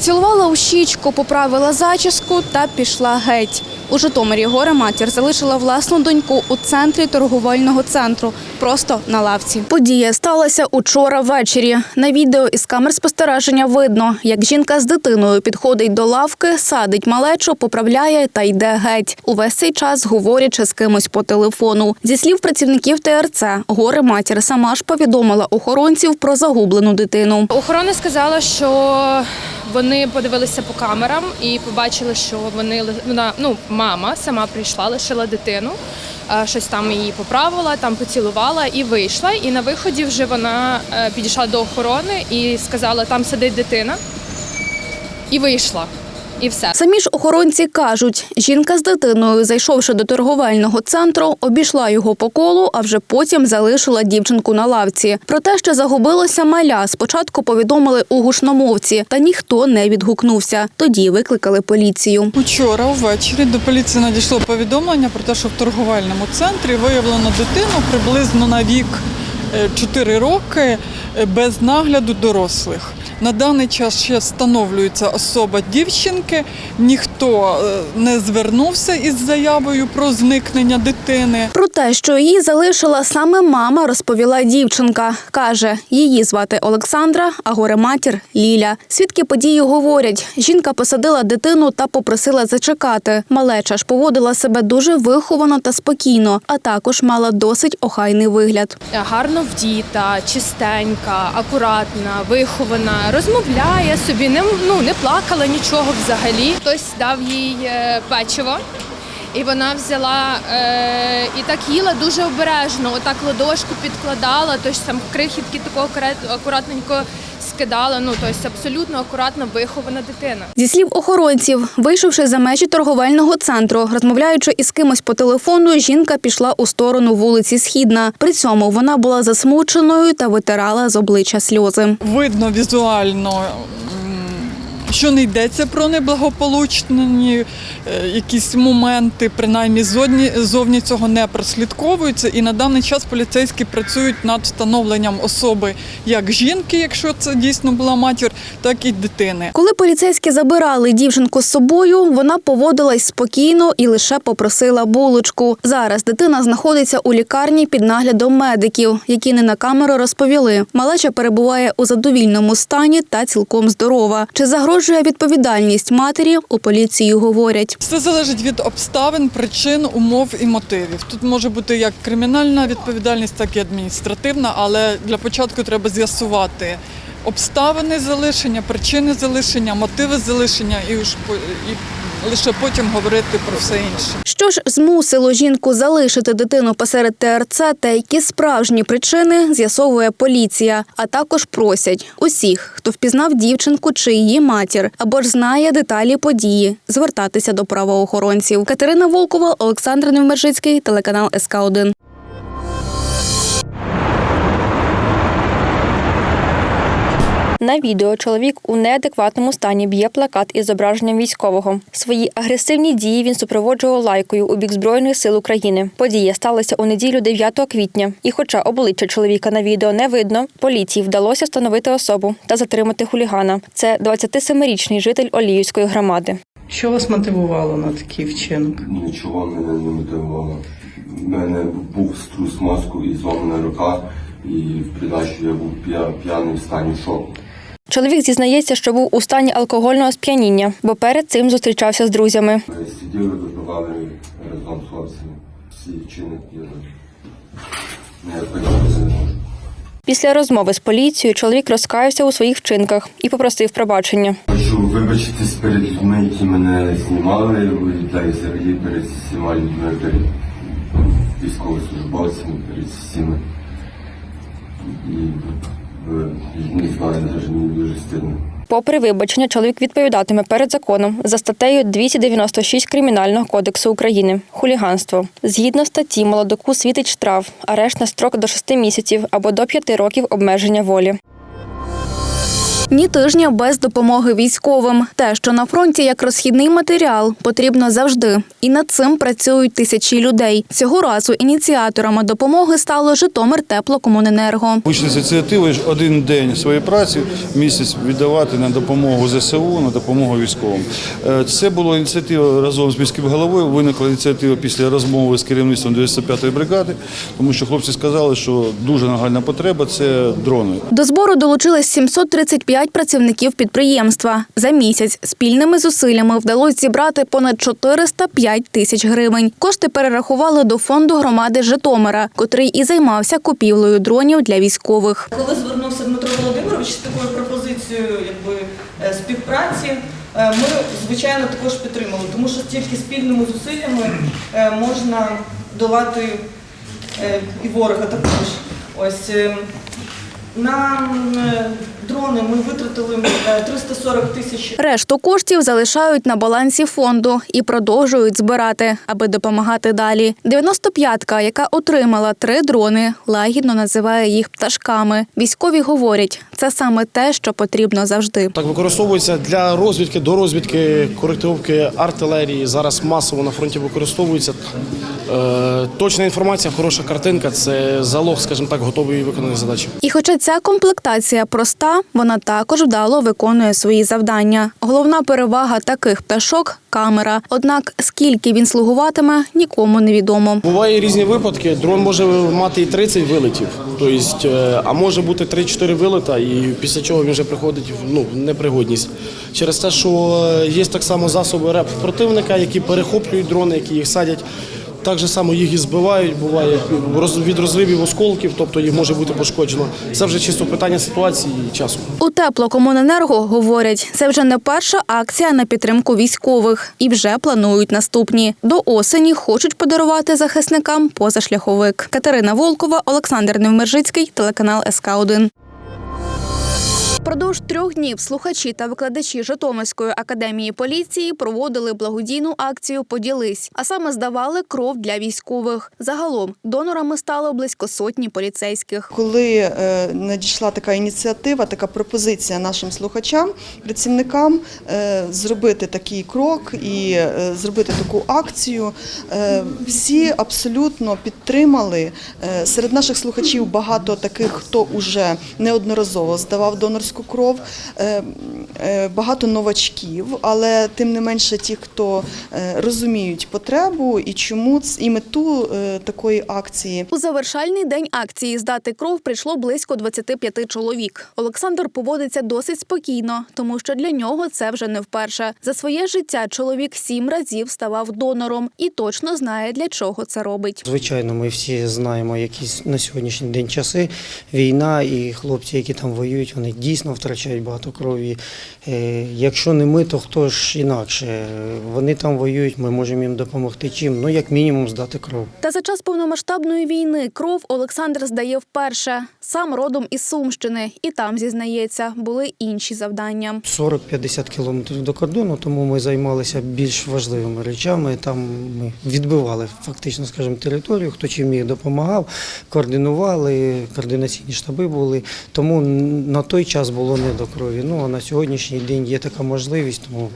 Поцілувала у щічку, поправила зачіску та пішла геть. У Житомирі горе матір залишила власну доньку у центрі торговельного центру, просто на лавці. Подія сталася учора ввечері. На відео із камер спостереження видно, як жінка з дитиною підходить до лавки, садить малечу, поправляє та йде геть. Увесь цей час говорячи з кимось по телефону. Зі слів працівників ТРЦ, горе матір сама ж повідомила охоронців про загублену дитину. Охорона сказала, що вони подивилися по камерам і побачили, що вони вона ну мама сама прийшла, лишила дитину, е, щось там її поправила, там поцілувала і вийшла. І на виході вже вона е, підійшла до охорони і сказала, там сидить дитина, і вийшла. І все. Самі ж охоронці кажуть, жінка з дитиною, зайшовши до торговельного центру, обійшла його по колу, а вже потім залишила дівчинку на лавці. Про те, що загубилося маля, спочатку повідомили у гушномовці, та ніхто не відгукнувся. Тоді викликали поліцію. Учора ввечері до поліції надійшло повідомлення про те, що в торговельному центрі виявлено дитину приблизно на вік е, 4 роки е, без нагляду дорослих. На даний час ще встановлюється особа дівчинки. Ніхто е, не звернувся із заявою про зникнення дитини. Про те, що її залишила саме мама, розповіла дівчинка. Каже, її звати Олександра, а горе матір Ліля. Свідки події говорять, жінка посадила дитину та попросила зачекати. Малеча ж поводила себе дуже виховано та спокійно, а також мала досить охайний вигляд. гарно вдіта, чистенька, акуратна, вихована, розмовляє собі, не, ну, не плакала нічого взагалі. Хтось дав їй е, печиво. І вона взяла е, і так їла дуже обережно. Отак ладошку підкладала, тож там крихітки такого акурат- акуратненько скидала. Ну тобто абсолютно акуратно вихована дитина. Зі слів охоронців, вийшовши за межі торговельного центру, розмовляючи із кимось по телефону, жінка пішла у сторону вулиці Східна. При цьому вона була засмученою та витирала з обличчя сльози. Видно візуально, що не йдеться про неблагополучні е, якісь моменти, принаймні зовні, зовні цього не прослідковуються. І на даний час поліцейські працюють над встановленням особи як жінки, якщо це дійсно була матір, так і дитини. Коли поліцейські забирали дівчинку з собою, вона поводилась спокійно і лише попросила булочку. Зараз дитина знаходиться у лікарні під наглядом медиків, які не на камеру розповіли. Малеча перебуває у задовільному стані та цілком здорова. Чи загрожує відповідальність матері? У поліції говорять. Все залежить від обставин, причин, умов і мотивів. Тут може бути як кримінальна відповідальність, так і адміністративна, але для початку треба з'ясувати обставини залишення, причини залишення, мотиви залишення і, і лише потім говорити про все інше. Що ж змусило жінку залишити дитину посеред ТРЦ та які справжні причини з'ясовує поліція, а також просять усіх, хто впізнав дівчинку чи її матір, або ж знає деталі події, звертатися до правоохоронців. Катерина Волкова, Олександр Невмержицький, телеканал СК 1 На відео чоловік у неадекватному стані б'є плакат із зображенням військового. Свої агресивні дії він супроводжував лайкою у бік Збройних сил України. Подія сталася у неділю 9 квітня. І, хоча обличчя чоловіка на відео не видно, поліції вдалося встановити особу та затримати хулігана. Це 27-річний житель Оліївської громади. Що вас мотивувало на такий вчинок? Нічого мене не мотивувало. У мене був струс мозку і зломана рука, і в придачу я був п'яний в стані шоку. Чоловік зізнається, що був у стані алкогольного сп'яніння, бо перед цим зустрічався з друзями. Ми сиділи, випивали разом з хлопцями. Всі можу. Після розмови з поліцією чоловік розкаявся у своїх вчинках і попросив пробачення. Хочу вибачитись перед людьми, які мене знімали, та й взагалі перед всіма людьми, перед військовослужбовцями, перед всіми. І е, не знаю, навіть мені дуже стильно. Попри вибачення, чоловік відповідатиме перед законом за статтею 296 Кримінального кодексу України хуліганство. Згідно статті, молодоку світить штраф, арешт на строк до 6 місяців або до 5 років обмеження волі. Ні тижня без допомоги військовим. Те, що на фронті як розхідний матеріал, потрібно завжди. І над цим працюють тисячі людей. Цього разу ініціаторами допомоги стало Житомир Теплокомуненерго. Вийшли з ініціативи ж один день своєї праці місяць віддавати на допомогу ЗСУ, на допомогу військовим. Е, Це була ініціатива разом з міським головою. Виникла ініціатива після розмови з керівництвом 95-ї бригади, тому що хлопці сказали, що дуже нагальна потреба це дрони. До збору долучились 735 працівників підприємства. За місяць спільними зусиллями вдалося зібрати понад 405 тисяч гривень. Кошти перерахували до фонду громади Житомира, котрий і займався купівлею дронів для військових. Коли звернувся Дмитро Володимирович з такою пропозицією якби, е, співпраці, е, ми, звичайно, також підтримали, тому що тільки спільними зусиллями е, можна долати і ворога також. Ось на ми витратили 340 тисяч Решту коштів залишають на балансі фонду і продовжують збирати, аби допомагати далі. 95-ка, яка отримала три дрони, лагідно називає їх пташками. Військові говорять, це саме те, що потрібно завжди. Так використовується для розвідки, до розвідки, коректировки артилерії. Зараз масово на фронті використовується. Е, точна інформація, хороша картинка це залог, скажімо так, готової виконаної задачі. І хоча ця комплектація проста, вона також вдало виконує свої завдання. Головна перевага таких пташок камера. Однак скільки він слугуватиме, нікому не відомо. Буває різні випадки. Дрон може мати і 30 вилетів, тобто, е, а може бути 3-4 вилета, і після чого він вже приходить в ну, непригодність. Через те, що е, є так само засоби РЕП противника, які перехоплюють дрони, які їх садять. Так же само їх і збивають, буває від розривів осколків, тобто їх може бути пошкоджено. Це вже чисто питання ситуації і часу. У теплокомуненерго говорять, це вже не перша акція на підтримку військових і вже планують наступні. До осені хочуть подарувати захисникам позашляховик. Катерина Волкова, Олександр Невмержицький, телеканал СК 1 Продовж трьох днів слухачі та викладачі Житомирської академії поліції проводили благодійну акцію Поділись, а саме здавали кров для військових. Загалом донорами стало близько сотні поліцейських. Коли е, надійшла така ініціатива, така пропозиція нашим слухачам, працівникам е, зробити такий крок і е, зробити таку акцію, всі абсолютно підтримали. Серед наших слухачів багато таких, хто уже неодноразово здавав донорську кров, е, е, багато новачків, але тим не менше ті, хто е, розуміють потребу і чому і мету такої акції. У завершальний день акції здати кров прийшло близько 25 чоловік. Олександр поводиться досить спокійно, тому що для нього це вже не вперше. За своє життя чоловік сім разів ставав донором і точно знає, для чого це робить. Звичайно, ми всі знаємо якісь на сьогоднішній день часи. Війна і хлопці, які там воюють, вони дійсно втрачають багато крові. Е, Якщо не ми, то хто ж інакше? Вони там воюють, ми можемо їм допомогти чим. Ну, як мінімум, здати кров. Та за час повномасштабної війни кров Олександр здає вперше. Сам родом із Сумщини, і там зізнається, були інші завдання. 40-50 кілометрів до кордону, тому ми займалися більш важливими речами. Там ми відбивали фактично, скажімо, територію, хто чим міг допомагав, координували, координаційні штаби були. Тому на той час було не до крові. Ну а на сьогоднішній день є така можливість, тому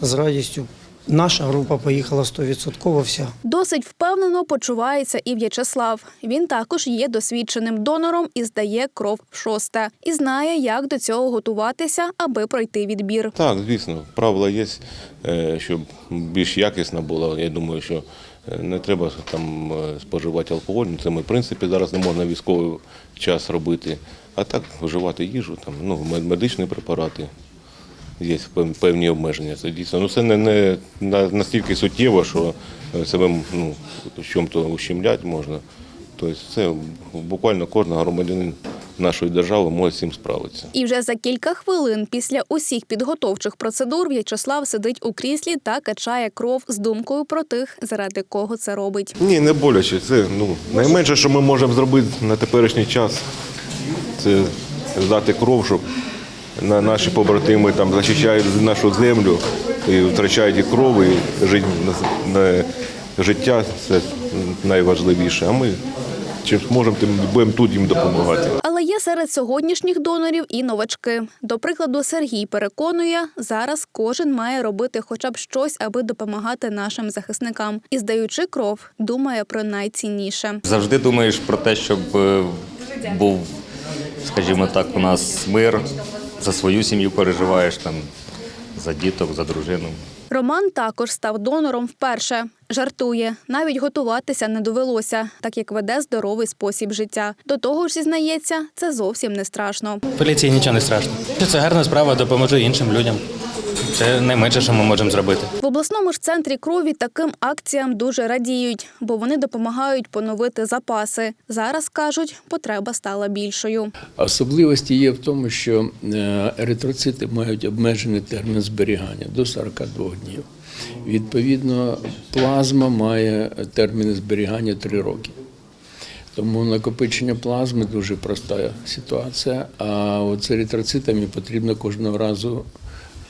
з радістю. Наша група поїхала 100% вся. Досить впевнено почувається і В'ячеслав. Він також є досвідченим донором і здає кров в шосте. І знає, як до цього готуватися, аби пройти відбір. Так, звісно, правила є, е, щоб більш якісна була. Я думаю, що е, не треба там е, споживати алкоголь. Це ми, в принципі, зараз не можна військовий час робити. А так вживати їжу, там, ну, медичні препарати. Є певні обмеження. Це дійсно. Ну, це не, не настільки суттєво, що е, себе ну, в чому-то ущемляти можна. Тобто це буквально кожен громадянин нашої держави може з цим справитися. І вже за кілька хвилин після усіх підготовчих процедур В'ячеслав сидить у кріслі та качає кров з думкою про тих, заради кого це робить. Ні, не боляче. Це ну, найменше, що ми можемо зробити на теперішній час, здати кров, щоб на- наші побратими там захищають нашу землю і втрачають і кров, і життя це найважливіше. А ми чим зможемо, тим будемо тут їм допомагати. Але є серед сьогоднішніх донорів і новачки. До прикладу, Сергій переконує, зараз кожен має робити хоча б щось, аби допомагати нашим захисникам. І здаючи кров, думає про найцінніше. Завжди думаєш про те, щоб е, був, скажімо так, у нас мир, за свою сім'ю переживаєш там, за діток, за дружину. Роман також став донором вперше. Жартує, навіть готуватися не довелося, так як веде здоровий спосіб життя. До того ж, зізнається, це зовсім не страшно. Поліції нічого не страшно. Це гарна справа, допоможу іншим людям. Це найменше, що ми можемо зробити. В обласному ж центрі крові таким акціям дуже радіють, бо вони допомагають поновити запаси. Зараз кажуть, потреба стала більшою. Особливості є в тому, що е, еритроцити мають обмежений термін зберігання до 42 днів. Відповідно, плазма має термін зберігання 3 роки. Тому накопичення плазми дуже проста ситуація. А от з еритроцитами потрібно кожного разу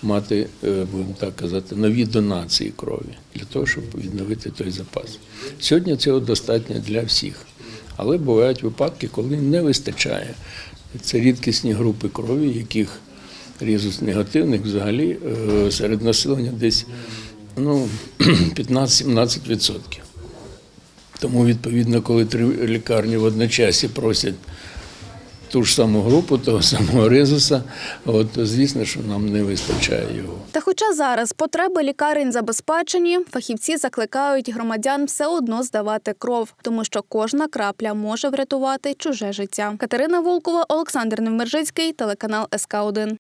мати, е, будемо так казати, нові донації крові для того, щоб відновити той запас. Сьогодні цього достатньо для всіх. Але бувають випадки, коли не вистачає. Це рідкісні групи крові, яких різус негативних взагалі е, серед населення десь ну, 15-17%. Тому, відповідно, коли три лікарні в одночасі просять ту ж саму групу, того самого Ризуса. от, звісно, що нам не вистачає його. Та хоча зараз потреби лікарень забезпечені, фахівці закликають громадян все одно здавати кров, тому що кожна крапля може врятувати чуже життя. Катерина Волкова, Олександр Невмержицький, телеканал СК 1